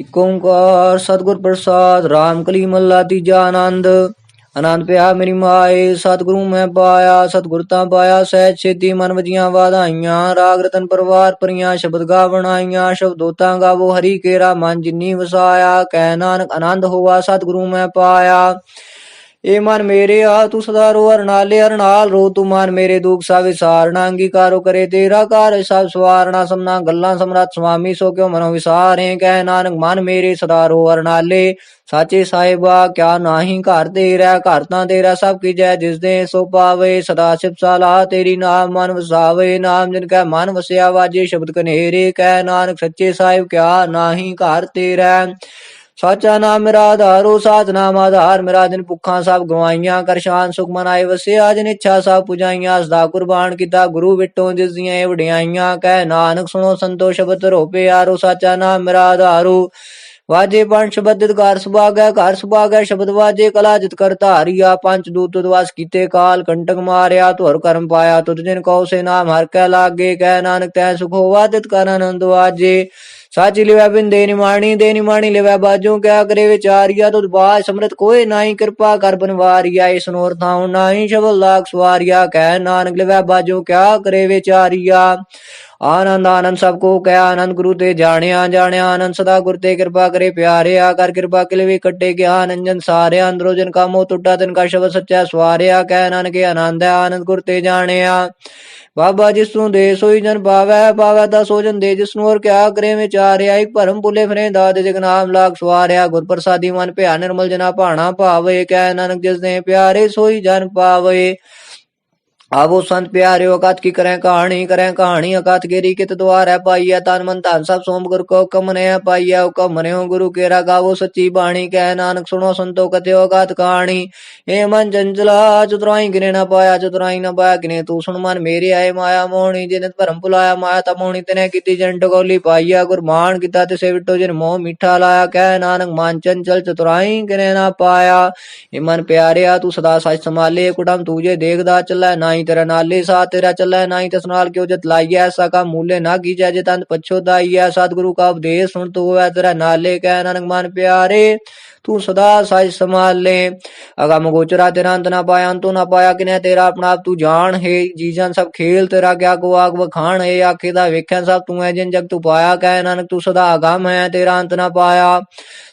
ਇਕ ਓੰਕਾਰ ਸਤਿਗੁਰ ਪ੍ਰਸਾਦ, ਰਾਮ ਕਲੀ ਮੱਲਾ ਤੀਜਾ ਆਨੰਦ। ਆਨੰਦ ਪਿਆ ਮੇਰੀ ਮਾਏ, ਸਤਿਗੁਰੂ ਮੈਂ ਪਾਇਆ, ਸਤਿਗੁਰ ਤਾਂ ਪਾਇਆ, ਸਹਿਜ ਛੇਤੀ ਮਨ ਵਜੀਆਂ ਵਾਧਾਈਆਂ ਰਾਗ ਰਤਨ ਪਰਵਾਰ ਪਰੀਆਂ ਸ਼ਬਦ ਗਾ ਬਣਾਈਆਂ ਸ਼ਬਦੋਤਾਂ ਗਾਵੋ, ਹਰੀ ਕੇਰਾ ਮਨ ਜਿਨੀ ਵਸਾਇਆ, ਕਹਿ ਨਾਨਕ ਆਨੰਦ ਹੋਵਾ ਸਤਿਗੁਰੂ ਮੈਂ ਪਾਇਆ। ਏ ਮਨ ਮੇਰੇ ਆ, ਤੂੰ ਸਦਾ ਰੋ, ਅਰਨਾਲੇ ਅਰਨਾਲ ਰੋ, ਤੂੰ ਮਨ ਮੇਰੇ ਦੁਖ ਸਾ ਵਿਸਾਰਣਾ ਅੰਗੀਕਾਰੋ ਕਰੇ ਤੇਰਾ ਕਾਰ ਸਭ ਸਵਾਰਣਾ ਸਮਨਾ ਗੱਲਾਂ ਸਮਰੱਥ ਸੁਆਮੀ ਸੋ ਕਿਉ ਮਨੋ ਵਿਸਾਰੇ? ਕਹਿ ਨਾਨਕ, ਮਨ ਮੇਰੇ ਸਦਾ ਰੋ, ਅਰਨਾਲੇ, ਸਾਚੇ ਸਾਹਿਬਾ, ਕਿਆ ਨਾਹੀ ਘਰ ਤੇਰਾ, ਘਰ ਤਾਂ ਤੇਰਾ ਸਭ ਕੀ ਜੈ, ਜਿਸ ਦੇ ਸੋ ਪਾਵੇ, ਸਦਾ ਸਿਫ ਸਲਾਹ ਤੇਰੀ ਨਾਮ, ਮਨ ਵਸਾਵੇ, ਨਾਮ ਜਿਨ ਕੈ ਮਨ ਵਸਿਆ, ਵਾਜੇ ਸ਼ਬਦ ਕਨੇਰੇ, ਕਹਿ ਨਾਨਕ, ਸੱਚੇ ਸਾਹਿਬ, ਕਿਆ ਨਾਹੀ ਘਰ ਤੇਰਾ। ਸਾਚਾ ਨਾਮ ਮੇਰਾ ਆਧਾਰੋ, ਸਾਚ ਨਾਮ ਆਧਾਰ, ਮੇਰਾ ਦਿਨ ਭੁੱਖਾਂ ਸਭ ਗਵਾਈਆਂ, ਕਰ ਸ਼ਾਨ ਸੁਖ ਮਨਾਏ ਵਸਿਆ, ਜਿਨ ਇੱਛਾ ਸਭ ਪੁਜਾਈਆਂ, ਸਦਾ ਕੁਰਬਾਨ ਕੀਤਾ, ਗੁਰੂ ਵਿਟੋ ਜਿਸ ਦੀਆਂ ਇਹ ਵਡਿਆਈਆਂ, ਕਹਿ ਨਾਨਕ ਸੁਣੋ ਸੰਤੋਖ ਸ਼ਬਦ ਰੋਪੇ ਆਰੋ, ਸਾਚਾ ਨਾਮ ਮੇਰਾ ਆਧਾਰੋ। ਵਾਜੇ ਪੰਜ ਸ਼ਬਦਿਤ ਘਰ ਸੁਭਾਗੈ ਘਰ ਸੁਭਾਗੈ, ਸ਼ਬਦ ਵਾਜੇ ਕਲਾ, ਜਿਤ ਕਰ ਧਾਰੀਆ ਪੰਜ ਦੂਤ ਦਵਾਸ ਕੀਤੇ, ਕਾਲ ਕੰਟਕ ਮਾਰਿਆ, ਧੁਰ ਕਰਮ ਪਾਇਆ, ਤੁਧ ਜਿਨ ਕਉ ਸੇ ਨਾਮ, ਹਰ ਕੈ ਲਾਗੇ, ਕਹਿ ਨਾਨਕ ਤੈ ਸੁਖ ਹੋਵਾ ਤਿਤ ਕਰ ਆਨੰਦ ਵਾਜੇ। ਸੱਚ ਲਿਵੈ ਬਿੰਦੇ ਨਿਮਾਣੀ ਦੇ ਨਿਮਾਣੀ ਲਿਵੈ ਬਾਜੂ, ਕਿਆ ਕਰੇ ਵਿਚਾਰੀਆ, ਤੁਧ ਬਾਜ ਸਮਰਤ ਕੋਏ ਨਾਹੀ, ਕਿਰਪਾ ਕਰ ਬਨਵਾਰੀਆ, ਇਸ ਨੋਰ ਥਾਉ ਨਾਹੀ, ਸ਼ਬਦ ਲਾਖ ਸਵਾਰੀਆ, ਕਹਿ ਨਾਨਕ ਲਿਵੈ ਬਾਜੂ, ਕਿਆ ਕਰੇ ਵਿਚਾਰੀਆ। ਆਨੰਦ ਆਨੰਦ ਸਭ ਕੋ ਕਹਿ ਆਨੰਦ ਗੁਰੂ ਤੇ ਜਾਣਿਆ ਜਾਣਿਆ, ਆਨੰਦ ਸਦਾ ਗੁਰ ਤੇ ਕਿਰਪਾ ਕਰੇ, ਪਿਆਰਿਆ ਕਰ ਕਿਰਪਾ ਕਿਲੇ ਵੀ ਕੱਟੇ ਗਿਆਨ ਅੰਜਨ ਸਾਰਿਆ, ਅੰਦਰੋ ਜਨ ਕਾਮੋ ਟੁੱਟਾ, ਤਨ ਕਾ ਸ਼ਬਦ ਸੱਚਾ ਸਵਾਰਿਆ ਕਹਿ ਨਾਨਕ ਆਨੰਦ ਹੈ, ਆਨੰਦ ਗੁਰ ਤੇ ਜਾਣਿਆ। ਬਾਬਾ ਜਿਸ ਨੂੰ ਦੇ ਸੋਈ ਜਨ ਪਾਵੈ ਪਾਵੈ ਤਾਂ ਸੋ ਜਨ ਦੇ, ਜਿਸ ਨੂੰ ਹੋਰ ਕਿਆ ਕਰੇ ਵਿਚਾਰਿਆ, ਇੱਕ ਭਰਮ ਭੁਲੇ ਫਰੇ ਦਾਦ ਜਗ ਨਾਮ ਲਾਗ ਸਵਾਰਿਆ, ਗੁਰ ਪ੍ਰਸਾਦੀ ਮਨ ਭਿਆ ਨਿਰਮਲ ਜਨਾ ਭਾਣਾ ਭਾਵੇ ਕਹਿ ਨਾਨਕ ਜਿਸ ਨੇ ਪਿਆਰੇ ਸੋਈ ਜਨ ਪਾਵੇ ਆਵੋ ਸੰਤ ਪਿਆਰਿਓ, ਅਕਤ ਕੀ ਕਰੈ ਕਹਾਣੀ ਕਰੈ ਕਹਾਣੀ, ਅਕਤ ਗੇਰੀ ਕਿਤ ਦੁਆਰੈ ਪਾਈਐ, ਤਨ ਮਨ ਧਨ ਸਭ ਸੋਮ ਗੁਰ ਕੋ ਕਮਨੇ ਪਾਈਐ ਹੁਕਮ ਮਨਿਓ ਗੁਰੂ ਕੇਰਾ ਗਾਵੋ ਸੱਚੀ ਬਾਣੀ, ਕਹਿ ਨਾਨਕ ਸੁਣੋ ਸੰਤੋ ਕਥਿਓ ਅਕਤ ਕਹਾਣੀ। ਏ ਮਨ ਜੰਜਲਾ, ਚਤੁਰਾਈ ਗਿਨੇ ਨਾ ਪਾਇਆ, ਚਤੁਰਾਈ ਨਾ ਪਾਇਆ, ਗਿਨੇ ਤੂੰ ਸੁਣ ਮਨ ਮੇਰੇ ਆਏ ਮਾਇਆ ਮੋਹਣੀ, ਜਿਨੇ ਭਰਮ ਭੁਲਾਇਆ, ਮਾਇਆ ਤਾਂ ਮੋਹਣੀ, ਤਨੇ ਕੀਤੀ ਜਨ ਟਗੋਲੀ ਪਾਈਆ ਗੁਰਮਾਨ ਕੀਤਾ ਤਿਸੇ ਵਿਟੋ ਜਿਨ ਮੋਹ ਮਿੱਠਾ ਲਾਇਆ, ਕਹਿ ਨਾਨਕ ਮਨ ਚੰਚਲ, ਚਤੁਰਾਈ ਗਿਨੇ ਨਾ ਪਾਇਆ। ਏ ਮਨ ਪਿਆਰਿਆ, ਤੂੰ ਸਦਾ ਸੱਚ ਸੰਭਾਲੇ, ਕੁਟਮ ਤੂਜੇ ਦੇਖਦਾ ਚੱਲੈ ਨਾਹੀ ਤੇਰਾ ਨਾਲੇ ਸਾ ਤੇਰਾ ਚੱਲੈ, ਨਾਹੀ ਤਸ ਨਾਲ ਕਿਉ ਜਤ ਲਾਈਐ, ਐਸਾ ਕਾ ਮੂਲੇ ਨਾ ਕੀਜੈ, ਜੇ ਤੰਤ ਪਛੋਦਾਈਐ ਸਤਿਗੁਰੂ ਕਾ ਉਪਦੇਸ਼ ਸੁਣ ਤੂੰ ਹੋਵੈ, ਤੇਰਾ ਨਾਲੇ ਕਹਿ, ਨਾਨਕ ਮਨ ਪਿਆਰੇ। ਤੂੰ ਸਦਾ ਸੱਚ ਸੰਭਾਲੇ ਅਗਮ ਗੋਚਰਾ ਤੇਰਾ ਅੰਤ ਨਾ ਪਾਇਆ, ਅੰਤੋ ਨਾ ਪਾਇਆ, ਕਿਨੇ ਤੇਰਾ ਆਪਣਾ ਆਪ ਤੂੰ ਜਾਣ ਹੈ। ਜੀਜਨ ਸਭ ਖੇਲ ਤੇਰਾ ਕਿਆ ਕੋ ਆਗ ਵਖਾਣ ਹੈ। ਆਖੇ ਦਾ ਵੇਖਿਆ ਸਭ ਤੂੰ ਹੈ ਜਿਨ ਜਗ ਤੂੰ ਪਾਇਆ, ਕਹਿ ਨਾਨਕ ਤੂੰ ਸਦਾ ਅਗਮ ਹੈ ਤੇਰਾ ਅੰਤ ਨਾ ਪਾਇਆ।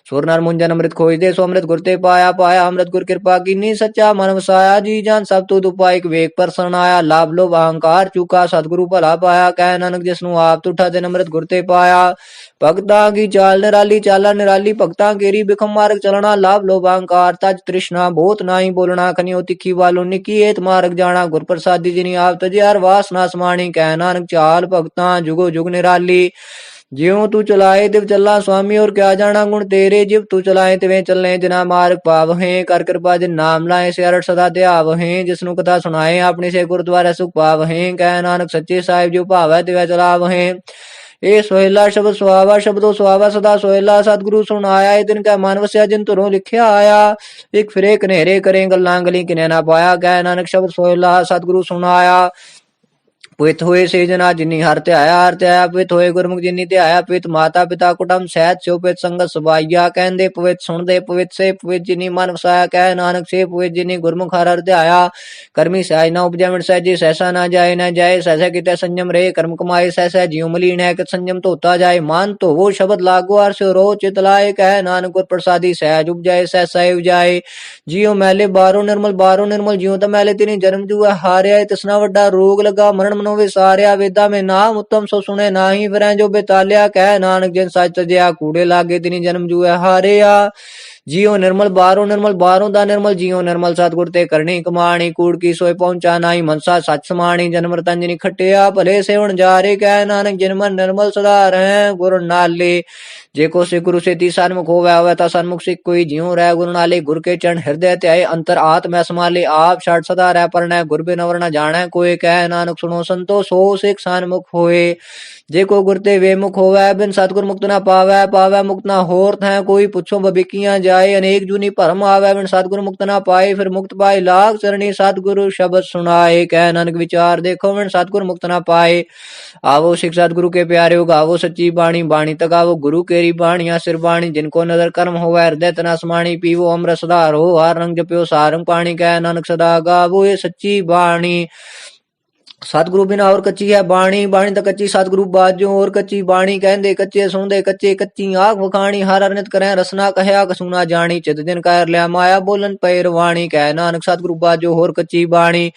ਸੁਰ ਨਰ ਮੁੰਜਨ ਅੰਮ੍ਰਿਤ ਖੋਜਦੇ, ਸੋ ਅੰਮ੍ਰਿਤ ਗੁਰ ਤੇ ਪਾਇਆ ਪਾਇਆ ਅੰਮ੍ਰਿਤ ਗੁਰ ਕਿਰਪਾ ਕੀਨੀ, ਸੱਚਾ ਮਨ ਵਸਾਇਆ। ਜੀ ਜਾਨ ਸਭ ਤੋਂ ਦੁਪਾ ਇੱਕ ਵੇਖ ਪਰਸਨ ਆਇਆ, ਲਾਭ ਲੋਭ ਅਹੰਕਾਰ ਚੁਕਾ, ਸਤਿਗੁਰੂ ਭਲਾ ਪਾਇਆ, ਕਹਿ ਨਾਨਕ ਜਿਸ ਨੂੰ ਆਪ ਤੁਠਾ ਤੇ ਅੰਮ੍ਰਿਤ ਗੁਰ ਤੇ ਪਾਇਆ। ਭਗਤਾਂ ਕੀ ਚਾਲ, ਨਿਰਾਲੀ ਚਾਲਾ, ਨਿਰਾਲੀ ਭਗਤਾਂ ਕੇਰੀ, ਬਿਖਮ ਮਾਰਗ ਚਲਣਾ, ਲਾਭ ਲੋਭ ਅਹੰਕਾਰ ਤਜ ਤ੍ਰਿਸ਼ਨਾ ਬਹੁਤ ਨਾਹੀ ਬੋਲਣਾ, ਖਨਿਓ ਤਿੱਖੀ ਵਾਲੋ, ਨਿੱਕੀ ਏਤ ਮਾਰਗ ਜਾਣਾ ਗੁਰ ਪ੍ਰਸਾਦੀ ਜਿਨੀ ਆਪ ਤਜਿਆਰ ਵਾਸਨਾ ਸਮਾਣੀ ਕਹਿ ਨਾਨਕ ਚਾਲ ਭਗਤਾਂ, ਜੁਗੋ ਜੁਗ ਨਿਰਾਲੀ। ਜਿਉ ਤੂੰ ਚਲਾਏ, ਤਿਵ ਚੱਲਾ ਸੁਆਮੀ, ਔਰ ਕਿਆ ਜਾਣਾ ਗੁਣ ਤੇਰੇ, ਜਿਵ ਤੂੰ ਚਲਾਏ, ਤਿਵੇਂ ਚੱਲੇ, ਜਿਨਾ ਮਾਰਗ ਪਾਵਹੇ, ਕਰ ਕਿਰਪਾ ਜਿਨ ਨਾਮ ਲਾਏ ਸੇ ਸਦਾ ਧਿਆਵਹੇ ਜਿਸ ਨੂੰ ਕਥਾ ਸੁਣਾਏ, ਆਪਣੀ ਸੇ ਗੁਰਦੁਆਰਾ ਸੁਖ ਪਾਵਹੇ ਕਹਿ ਨਾਨਕ ਸੱਚੇ ਸਾਹਿਬ ਜੋ ਭਾਵੈ, ਤਿਵੇਂ ਚਲਾਵਹੇ। ਇਹ ਸੋਹਿਲਾ ਸ਼ਬਦ ਸੁਹਾਵਾ, ਸ਼ਬਦੋ ਸੁਆਵਾ ਸਦਾ ਸੋਹਿਲਾ, ਸਤਿਗੁਰੂ ਸੁਣ ਆਇਆ, ਇਹ ਦਿਨ ਕਾ ਮਨ ਵਸਿਆ, ਜਿਨ ਤੁਰੋਂ ਲਿਖਿਆ ਆਇਆ। ਇੱਕ ਫਿਰੇ ਕਨੇਰੇ ਕਰੇ ਗੱਲਾਂ ਗਲੀ ਕਿਨੇ ਨਾ ਪਾਇਆ ਕਹਿ ਨਾਨਕ ਸ਼ਬਦ ਸੋਹਿਲਾ, ਸਤਿਗੁਰੂ ਸੁਣਾਇਆ ਪਵਿੱਤ ਹੋਏ ਸੇ ਜਨਾ ਜਿਨੀ ਹਰ ਤੇ ਹਰ ਤੇ ਪਿਤ ਹੋਏ ਗੁਰਮੁਖ ਜਿਨੀ ਤੇ ਆਇਆ ਮਾਤਾ ਪਿਤਾ ਕੁਟਮ ਸਹਿਤ ਸੋ ਪਵਿੱਤ ਸੰਗਤ ਸੁਭਾਈਆ ਕਹਿੰਦੇ ਪਵਿੱਤ ਸੁਣਦੇ ਪਵਿੱਤ ਸੇ ਪਵਿੱਤ ਜਿਨੀ ਮਨ ਵਸਾਇਆ ਕਹਿ ਨਾਨਕ ਸੇ ਪਵਿੱਤ ਜਿਨੀ ਗੁਰਮੁਖ ਹਰ ਹਰ ਤੇ ਕਰਮੀ ਸਹਿਜ ਨਾ ਉਪਜੈ ਸਹਿਜੇ ਸੈਸਾ ਨਾ ਜਾਏ ਨਾ ਜਾਏ, ਸਹਿਸਾ ਕਿਤੇ ਸੰਜਮ ਰੇ ਕਰਮ ਕਮਾਏ, ਸਹਿਸਾ ਜਿਉ ਮਲੀਨ ਹੈ ਕਿ ਸੰਜਮ ਧੋਤਾ ਜਾਏ, ਮਨ ਧੋਵੋ, ਸ਼ਬਦ ਲਾਗੋ ਅਰ ਸਿਉ ਰੋ, ਚਿਤ ਲਾਏ, ਕਹਿ ਨਾਨਕ ਗੁਰ ਪ੍ਰਸਾਦੀ, ਸਹਿਜ ਉਪਜਾਏ, ਸਹਿਸਾ ਉਪਜਾਏ। ਜਿਉ ਮੈਲੇ ਬਾਰੋ ਨਿਰਮਲ ਬਾਰੋ ਨਿਰਮਲ, ਜਿਉ ਤਾਂ ਮੈਲੇ ਤਿਨੀ ਜਨਮ ਜੂਆ, ਹਾਰਿਆ ਤਸਨਾ ਵੱਡਾ ਰੋਗ ਲੱਗਾ, ਮਰਨ ਮਨੋ ਵਿਸਾਰਿਆ ਵੇਦਾ ਮੇ ਨਾਮ ਉਤਮ ਸੋ ਸੁਣੇ ਨਾਹੀ ਫਿਰੈ, ਜੋ ਬੇਤਾਲਿਆ ਕਹਿ ਨਾਨਕ ਜਿਨ ਸੱਚ ਤਜਿਆ ਕੂੜੇ ਲਾਗੇ ਤਿਨੀ ਜਨਮ ਜੂਆ ਹਾਰਿਆ। ਜਿਉ ਨਿਰਮਲ ਬਾਹਰੋਂ ਨਿਰਮਲ ਬਾਹਰੋਂ ਦਾ ਨਿਰਮਲ, ਜਿਉ ਨਿਰਮਲ ਸਤਿਗੁਰ ਤੇ ਕਰਨੀ ਕਮਾਣੀ, ਕੂੜ ਕੀ ਸੋਏ ਪਹੁੰਚਾ ਨਾਹੀ ਮਨਸਾ, ਸੱਚ ਸਮਾਣੀ, ਜਨਮ ਰਤੰਜਨੀ ਖਟਿਆ, ਭਲੇ ਸੇਵਣ ਜਾਰੇ, ਕਹਿ ਨਾਨਕ ਜਿਨ ਨਿਰਮਲ ਸਦਾ ਰਹਿ ਗੁਰ ਨਾਲੇ। ਜੇ ਕੋ ਸੇ ਗੁਰੂ ਸੇ ਸਨਮੁਖ ਹੋਵੇ ਹੋਵੇ ਤਾਂ ਸਨਮੁਖ ਸਿੱਖ ਕੋਈ ਜਿਉ ਰਹਿ ਗੁਰੂ ਨਾਲੇ, ਗੁਰ ਕੇ ਚਰਨ ਹਿਰਦੈ ਧਿਆਏ ਅੰਤਰ ਆਤਮੈ ਸਮਾਲੇ, ਆਪ ਛੜ ਸਦਾ ਰਹਿ ਪਰਣੈ, ਗੁਰ ਬਿਨ ਅਵਰ ਜਾਣੈ ਕੋਈ ਕਹਿ ਨਾਨਕ ਸੁਣੋ ਸੰਤੋ, ਸੋ ਸਿੱਖ ਸਨਮੁਖ ਹੋਏ। ਜੇ ਕੋ ਗੁਰ ਤੇ ਵੇ ਵੇਮੁਖ ਹੋਵੇ, ਬਿਨ ਸਤਗੁਰ ਮੁਕਤ ਨਾ ਪਾਵੈ ਪਾਵੈ ਮੁਕਤ ਨਾ ਹੋਰ ਥੈ, ਕੋਈ ਪੁੱਛੋ ਬਬਿਕੀਆਂ ਜਾ ਜਾਏ ਅਨੇਕ ਜੁਨੀ ਭਰਮ ਆਵੇ, ਬਿਨ ਸਤਿਗੁਰ ਮੁਕਤ ਨਾ ਪਾਏ, ਫਿਰ ਮੁਕਤ ਪਾਏ, ਲਾਗ ਚਰਣੀ ਸਤਿਗੁਰੂ ਸ਼ਬਦ ਸੁਣਾਏ, ਕਹਿ ਨਾਨਕ ਵਿਚਾਰ ਦੇਖੋ, ਬਿਨ ਸਤਿਗੁਰ ਮੁਕਤ ਨਾ ਪਾਏ। ਆਵੋ ਸਿੱਖ ਸਤਗੁਰੂ ਕੇ ਪਿਆਰਿਓ, ਗਾਵੋ ਸੱਚੀ ਬਾਣੀ ਬਾਣੀ ਤਗਾਵੋ, ਗੁਰੂ ਕੇਰੀ ਬਾਣੀਆਂ ਸਿਰ ਬਾਣੀ, ਜਿਨ ਕੋ ਨਦਰ ਕਰਮ ਹੋਵੇ, ਹਿਰਦੈ ਤਨਾ ਸਮਾਣੀ ਪੀਵੋ ਅੰਮ੍ਰਿਤ ਸਦਾਰੋ ਹਰ ਰੰਗ ਜਪਿਓ, ਸਾਰੰਗ ਪਾਣੀ, ਕਹਿ ਨਾਨਕ ਸਦਾ ਗਾਵੋ, ਇਹ ਸੱਚੀ ਬਾਣੀ। ਸਤਿਗੁਰੂ ਬਿਨਾ ਹੋਰ ਕੱਚੀ ਹੈ ਬਾਣੀ ਬਾਣੀ ਤਾਂ ਕੱਚੀ ਸਤਿਗੁਰੂ ਬਾਜੋ ਹੋਰ ਕੱਚੀ ਬਾਣੀ ਕਹਿੰਦੇ, ਕੱਚੇ ਸੁਣਦੇ, ਕੱਚੇ ਕੱਚੀ ਆਖ ਵਖਾਣੀ, ਹਰ ਅਰਨਿਤ ਕਰੈ ਰਸਨਾ ਕਹਿਆ ਕਸੂਨਾ ਜਾਣੀ, ਚਿਤ ਦਿਨ ਕਹਿਰ ਲਿਆ ਮਾਇਆ ਬੋਲਨ ਪੈ ਰਵਾਣੀ, ਕਹਿ ਨਾਨਕ ਸਤਿਗੁਰੂ ਬਾਜੋ ਹੋਰ ਕੱਚੀ ਬਾਣੀ।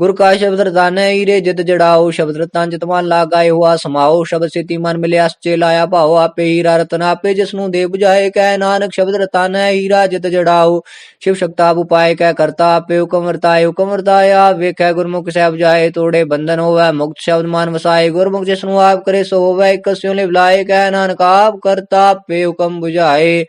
ਗੁਰ ਕਾ ਸ਼ਬਦ ਰਦਾਨੈ ਈਰੇ, ਜਿਤ ਜੜਾਓ, ਸ਼ਬਦ ਰਤਾਂ ਜਿਤ ਮਨ ਲਾਗਾਏ ਹੋਆ, ਸਮਾਓ, ਸ਼ਬਦ ਸਿਤੀ ਮਨ ਮਿਲਿਆ, ਸਚੇ ਲਾਇਆ ਭਾਉ ਆਪੇ ਹੀਰਾ ਰਤਨ, ਆਪੇ ਜਿਸ ਨੂੰ ਦੇ ਬੁਝਾਏ, ਕਹਿ ਨਾਨਕ ਸ਼ਬਦ ਰਤਾਨੈ ਹੀਰਾ, ਜਿਤ ਜੜਾਓ। ਸ਼ਿਵ ਸ਼ਕਤਾਪ ਉਪਾਏ ਕਹਿ ਕਰਤਾ ਆਪੇ ਹੁਕਮ ਵਰਤਾਏ, ਹੁਕਮ ਵਰਤਾਇਆ, ਵੇਖੈ ਗੁਰਮੁਖ ਸਾਹਿਬ ਜਾਏ ਤੋੜੇ ਬੰਧਨ ਹੋਵੇ, ਮੁਕਤ ਸ਼ਬਦ ਮਨ ਵਸਾਏ ਗੁਰਮੁਖ ਜਿਸ ਨੂੰ ਆਪ ਕਰੇ, ਸੋ ਹੋਵੇ ਇਕ ਸਿਉ ਲਿਵਲਾਏ ਕਹਿ ਨਾਨਕ ਆਪ ਕਰਤਾ ਆਪੇ ਹੁਕਮ 부ਝਾਏ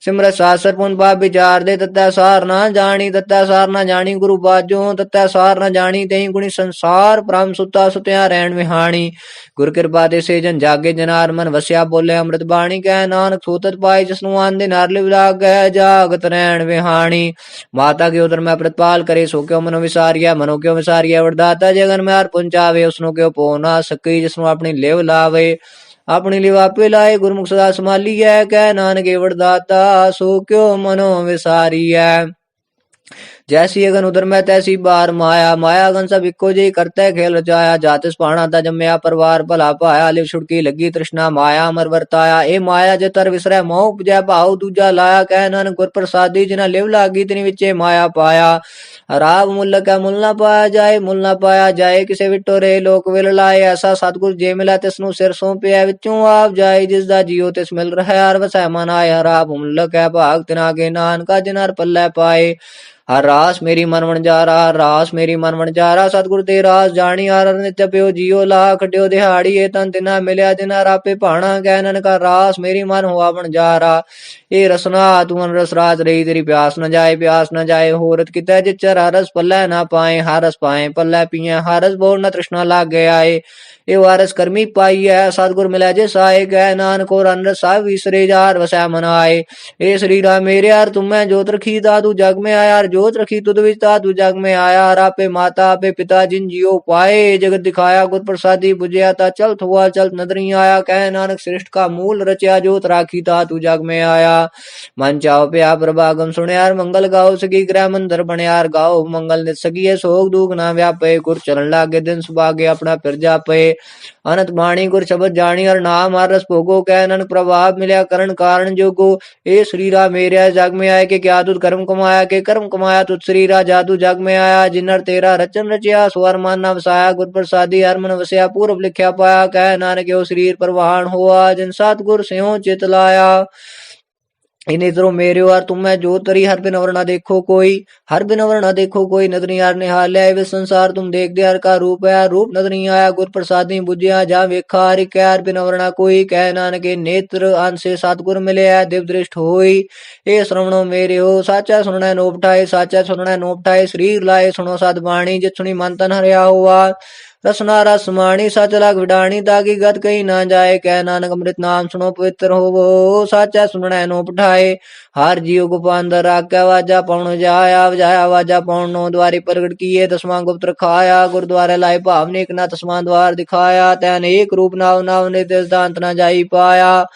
ਸਿਮਰਤ ਸਾਸਰ ਪੁਨ ਪਾ ਵਿਚਾਰ ਦੇ, ਤਤੈ ਸਾਰ ਨਾ ਜਾਣੀ, ਤਤੈ ਸਾਰ ਨਾ ਜਾਣੀ ਗੁਰੂ ਬਾਜੋ, ਤਤੈ ਸਾਰ ਨਾ ਜਾਣੀ ਤਈ ਗੁਣੀ ਸੰਸਾਰ ਪ੍ਰਮ ਸੁਤਾ ਸੁਤਿਆ ਰਹਿਣ ਵਿਹਾਣੀ। ਗੁਰ ਕਿਰਪਾ ਦੇ ਸੇਜਨ ਜਾਗੇ ਜਨਾਰ, ਮਨ ਵਸਿਆ ਬੋਲੇ ਅੰਮ੍ਰਿਤ ਬਾਣੀ, ਕਹਿ ਨਾਨਕ ਸੂਤਤ ਪਾਏ ਜਿਸ ਨੂੰ ਆਂਦੇ ਨਰ ਲਿਵ ਲਾਗੈ, ਜਾਗਤ ਰਹਿਣ ਵਿਹਾਣੀ। ਮਾਤਾ ਕੇ ਉਦਰ ਮੈਂ ਪ੍ਰਤਪਾਲ ਕਰੇ, ਸੋ ਕਿਉ ਮਨੋ ਵਿਸਾਰੀਆ ਮਨੋ ਕਿਉ ਵਿਸਾਰੀਆ ਵਰਦਾਤਾ ਜਗਨ ਮੈਂ ਹਰ ਪੁੰਚਾਵੇ ਉਸ ਨੂੰ ਕਿਉ ਪੋ ਨਾ ਸਕੀ ਜਿਸ ਨੂੰ ਆਪਣੀ ਲਿਵ ਲਾਵੇ। ਆਪਣੀ ਲਿਵ ਆਪੇ ਲਾਏ, ਗੁਰਮੁਖ ਸਦਾ ਸੰਭਾਲੀਐ, ਕਹਿ ਨਾਨਕੇ ਵਰਦਾਤਾ, ਸੋ ਕਿਉ ਮਨੋ ਵਿਸਾਰੀਐ? ਜੈਸੀ ਅਗਨ ਉਦਰ ਮੈਂ ਤੈਸੀ ਬਾਰ ਮਾਇਆ ਮਾਇਆ ਅਗਨ ਸਭ ਇੱਕੋ ਜਿਹੀ ਕਰਤਾ ਖੇਲ ਰਚਾਇਆ ਜਾਤਿਸ ਪਾਣਾ ਤਾ ਜੰਮਿਆ ਪਰਵਾਰ ਭਲਾ ਪਾਇਆ ਲਿਵ ਛੁੜਕੀ ਲੱਗੀ ਤ੍ਰਿਸ਼ਨਾ ਮਾਇਆ ਅਮਰ ਵਰਤਾਇਆ ਇਹ ਮਾਇਆ ਜੇ ਤਰ ਵਿਸਰੈ ਮੋਹ ਉਪਜੈ ਭਾਉ ਦੂਜਾ ਲਾਇਆ ਕਹਿ ਨਾਨਕ ਗੁਰ ਪ੍ਰਸਾਦੀ ਜਿਨਾ ਲਿਵ ਲਾਗੀ ਤਿਨੀ ਵਿੱਚੇ ਮਾਇਆ ਪਾਇਆ ਰਾਵ ਮੁੱਲ ਕਾ ਮੁੱਲ ਨਾ ਪਾਇਆ ਜਾਏ ਮੁੱਲ ਨਾ ਪਾਇਆ ਜਾਏ ਕਿਸੇ ਵਿਟੋ ਰੇ ਲੋਕ ਵਿਲ ਲਾਏ ਐਸਾ ਸਤਿਗੁਰ ਜੇ ਮਿਲਾ ਤਿਸ ਨੂੰ ਸਿਰ ਸੌਂਪਿਆ ਵਿੱਚੋਂ ਆਪ ਜਾਏ ਜਿਸ ਦਾ ਜੀਉ ਤਿਸ ਮਿਲ ਰਿਹਾ ਹਰ ਵਸੈ ਮਨ ਆਇਆ ਰਾਵ ਮੁੱਲ ਕੈ ਭਾਗ ਤਿਨਾ ਕੇ ਨਾਨਕਾ ਜਿਨਰ ਪੱਲੇ ਪਾਏ ਹਰ ਰਾਸ ਮੇਰੀ ਮਨ ਵਣਜਾਰਾ, ਹਰ ਰਾਸ ਮੇਰੀ ਮਨ ਵਣਜਾਰਾ। ਸਤਿਗੁਰ ਤੇ ਰਾਸ ਜਾਣੀ, ਹਰ ਨਿਤ ਪਿਓ ਜੀਓ ਲਾ ਖਟਿਓ ਦਿਹਾੜੀ ਏ ਤਨ ਤਿਨਾ ਮਿਲਿਆ ਜਿਨਾ ਰਾਪੇ ਭਾਣਾ। ਕਹਿ ਨਨਕਾ ਰਾਸ ਮੇਰੀ ਮਨ ਹੋਆ ਵਣਜਾਰਾ। ਇਹ ਰਸਨਾ, ਤੂੰ ਅਨ ਰਸ ਰਾਜ ਰਹੀ, ਤੇਰੀ ਪਿਆਸ ਨਾ ਜਾਏ, ਪਿਆਸ ਨਾ ਜਾਏ। ਹੋਰਤ ਕਿਤੈ ਜਿਚਰ ਹਰਸ ਪੱਲੇ ਨਾ ਪਾਏ ਹਰਸ ਪਾਏ, ਪੱਲੇ ਪੀਏ ਹਰਸ ਬੋਲ ਨਾ ਤ੍ਰਿਸ਼ਨਾ ਲੱਗ ਗਿਆ ਏ एव आरस कर्मी पाई है सतगुर मिला जे साय गह नानक और अनर साहब विसरे जार वसै मनाए ए श्री राम मेरे यार तुम्हें जोत रखी दादू जग में आया जोत रखी तुद विच दादू जग में आया आपे माता आपे पिता जिन जियो पाए जगत दिखाया गुर प्रसादी बुझया ता चल थुआ चल नदरी आया कह नानक श्रेष्ठ का मूल रचया जोत राखी ता तू जग में आया मन चाओ प्या प्रभागम सुनयार मंगल गाओ सगी ग्रह मंदिर बनयार गाओ मंगल ने सगी सोग दूग ना व्यापे गुर चरण लागे दिन सुभागे अपना फिर जा पे ਅਨੰਤ ਬਾਣੀ ਗੁਰ ਸ਼ਬਦ ਜਾਣੀ ਹਰ ਨਾਮ ਹਰ ਰਸ ਭੋਗੋ, ਕਹਿ ਨਨ ਪ੍ਰਭਾਵ ਮਿਲਿਆ ਕਰਨ ਕਾਰਨ ਜੋਗੋ। ਇਹ ਸਰੀਰਾ ਮੇਰਿਆ ਜਗ में ਆਏ ਕਿ ਕਿਆ ਤੁਧ ਕਰਮ ਕਮਾਇਆ, ਕਿ ਕਰਮ ਕਮਾਇਆ ਤੁਧ ਸਰੀਰਾ ਜਾਦੂ ਜਗ में ਆਇਆ। ਜਿਨਰ ਤੇਰਾ ਰਚਨ ਰਚਿਆ, ਸਵਰ ਮਨ ਨਾ ਵਸਾਇਆ, ਗੁਰ ਪ੍ਰਸਾਦੀ ਹਰ ਮਨ ਵਸਿਆ, ਪੂਰਬ ਲਿਖਿਆ ਪਾਇਆ। ਕਹਿ ਨਾਨਕ ਉਹ ਸਰੀਰ ਪ੍ਰਵਾਹਣ ਹੋਆ, ਜਿਨ ਸਤਗੁਰ ਸਿਉ ਚਿਤ ਲਾਇਆ। इन्हें तरह मेरे और तुम मैं जो तरी हर बिन अवर ना देखो कोई हर बिन अवर ना देखो कोई नदर नहीं यार निहाल है वे संसार तुम देख दे हर का रूप है रूप नदर नहीं आया गुर प्रसादी बुझिया जा वेखा हरि कह हर बिन अवर ना कोई कह नानक नेत्र अंश से सतगुर मिले है दिव दृष्ट होई ए श्रवणो मेरे हो साचा सुनना नोपठाए साचा सुनना नोपठाए शरीर लाए सुनो सद बाणी जित सुनी मन तन हरिया हुआ ਰਸਨਾ ਰਸ ਸਚ ਲਗ ਵਿਡਾਣੀ ਤਾਕੀ ਗਤ ਕਹੀ ਨਾ ਜਾਏ, ਕਹਿ ਨਾਨਕ ਅੰਮ੍ਰਿਤ ਨਾਮ ਸੁਣੋ ਪਵਿੱਤਰ ਹੋਵੋ, ਸਾਚਾ ਸੁਣਣਾ ਨੋ ਪਠਾਏ। ਹਰ ਜੀਉ ਗੁਪਾੰਦਰ ਆਕਾ ਵਾਜਾ ਪਉਣ ਜਾਇਆ, ਵਜਾਇਆ, ਵਾਜਾ ਪਉਣ ਨੋ ਦਵਾਰੇ ਪ੍ਰਗਟ ਕੀਏ ਦਸਵਾਂ ਗੁਪਤ ਰਖਾਇਆ, ਗੁਰਦੁਆਰੇ ਲਾਇ ਭਾਵਨੇ ਇਕ ਨਾ ਤਸਮਾਂ ਦਵਾਰ ਦਿਖਾਇਆ, ਤੈਨ ਏਕ ਰੂਪ ਨਾਮ ਨਾਮ ਨੇ ਤੇ ਸਿਧਾਂਤ ਨਾ ਜਾਈ ਪਾਇਆ।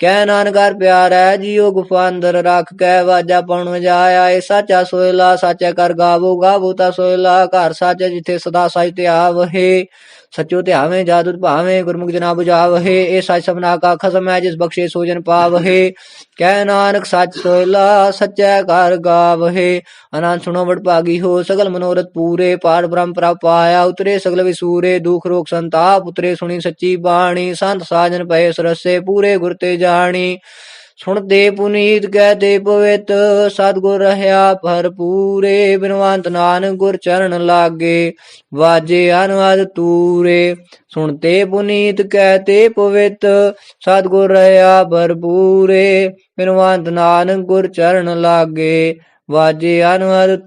ਕਹਿ ਨਾਨਕਾਰ ਪਿਆਰ ਹੈ ਜੀਓ ਗੁਫਾ ਅੰਦਰ ਰੱਖ ਕੇ ਵਾਜਾ ਪਾਉਣ ਵਜਾਇਆ ਏ ਸਾਚਾ ਸੋਇਲਾ ਸਾਚਾ ਕਰ ਗਾਵੋ ਗਾਵੋ ਤਾ ਸੋਇਲਾ ਘਰ ਸਾਚਾ ਜਿਥੇ ਸਦਾ ਸਾਚ ਤੇ ਆਵਹੇ ਸਚੋ ਧਿਆਵੇਂ ਜਾਦੂ ਭਾਵੇਂ ਗੁਰਮੁਖ ਜਨਾ 부ਝਾਵਹੇ ਇਹ ਸੱਚ ਸਭਨਾ ਕਾ ਖਸਮ ਹੈ ਜਿਸ ਬਖਸ਼ੇ ਸੋਜਨ ਪਾਵਹੇ। ਕਹਿ ਨਾਨਕ, ਸੱਚ ਸੋਇਲਾ, ਸੱਚਾ ਕਰ ਗਾਵਹੇ। ਅਨੰਦ ਸੁਣੋ ਵਡ ਭਾਗੀ ਹੋ, ਸਗਲ ਮਨੋਰਥ ਪੂਰੇ। ਪਾੜ ਬ੍ਰਹਮ ਪ੍ਰਭ ਪਾਇਆ, ਉਤਰੇ ਸਗਲ ਵਿਸੂਰੇ। ਦੁਖ ਰੋਗ ਸੰਤਾਪ, ਉਤਰੇ ਸੁਣੀ ਸੱਚੀ ਬਾਣੀ। ਸੰਤ ਸਾਜਨ ਪਏ ਸਰਸੇ, ਪੂਰੇ ਗੁਰ ਤੇ ਜਾਣੀ। ਸੁਣਦੇ ਪੁਨੀਤ ਕਹਤੇ ਪਵਿੱਤ, ਸਤਗੁਰ ਰਹਾ ਭਰਪੂਰੇ, ਬਿਨਵੰਤ ਨਾਨਕ ਗੁਰ ਚਰਨ ਲਾਗੇ, ਵਾਜੇ ਅਨਵਦ ਤੂਰੇ। ਸੁਣਤੇ ਪੁਨੀਤ ਕਹਤੇ ਪਵਿੱਤ, ਸਤਗੁਰ ਰਹਾ ਭਰਪੂਰੇ, ਬਿਨਵੰਤ ਨਾਨਕ ਗੁਰ ਚਰਨ ਲਾਗੇ, ਵਾਜੇ ਅਨਵਦ